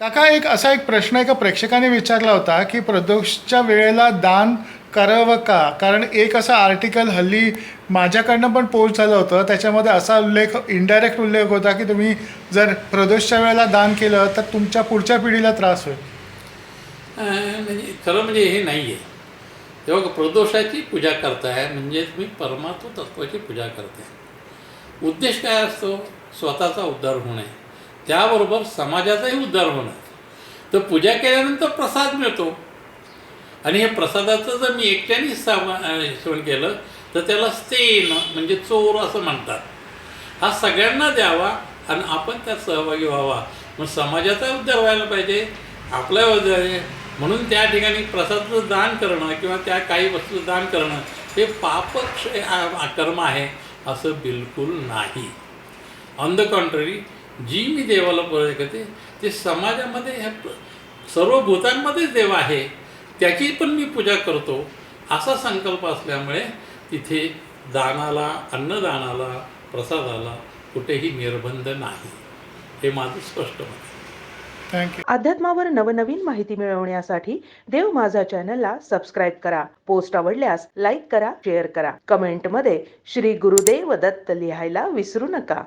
काका एक असा एक प्रश्न एका प्रेक्षकाने विचारला होता की प्रदोषच्या वेळेला दान करावं का? कारण एक असा आर्टिकल हल्ली माझ्याकडनं पण पोस्ट झालं होतं. त्याच्यामध्ये असा उल्लेख इनडायरेक्ट उल्लेख होता की तुम्ही जर प्रदोषच्या वेळेला दान केलं तर तुमच्या पुढच्या पिढीला त्रास होईल. म्हणजे खरं म्हणजे हे नाही आहे तेव्हा प्रदोषाची पूजा करताय म्हणजे तुम्ही परमात्म तत्वाची पूजा करताय. उद्देश काय असतो? स्वतःचा उद्धार होणे. त्याबरोबर समाजाचाही उद्धार होणार. तर पूजा केल्यानंतर प्रसाद मिळतो. आणि हे प्रसादाचं जर मी एकट्याने सामा सेवन केलं तर त्याला स्तेन म्हणजे चोर असं म्हणतात. हा सगळ्यांना द्यावा आणि आपण त्यात सहभागी व्हावा. मग समाजाचा उद्धार व्हायला पाहिजे आपला उद्धार आहे. म्हणून त्या ठिकाणी प्रसादाचं दान करणं किंवा त्या काही वस्तू दान करणं हे पापक्ष कर्म आहे असं बिलकुल नाही. ऑन द कॉन्ट्ररी जी मी देवाला पूजा करते ते समाजामध्ये ह्या सर्व भूतांमध्येच देव आहे त्याची पण मी पूजा करतो. असा संकल्प असल्यामुळे तिथे दानाला अन्नदानाला प्रसादाला कुठेही निर्बंध नाही. हे माझं स्पष्ट मत अध्यात्मावर नवनवीन माहिती मिळवण्यासाठी देव माझा चॅनलला सबस्क्राईब करा. पोस्ट आवडल्यास लाईक करा शेअर करा. कमेंटमध्ये श्री गुरुदेव दत्त लिहायला विसरू नका.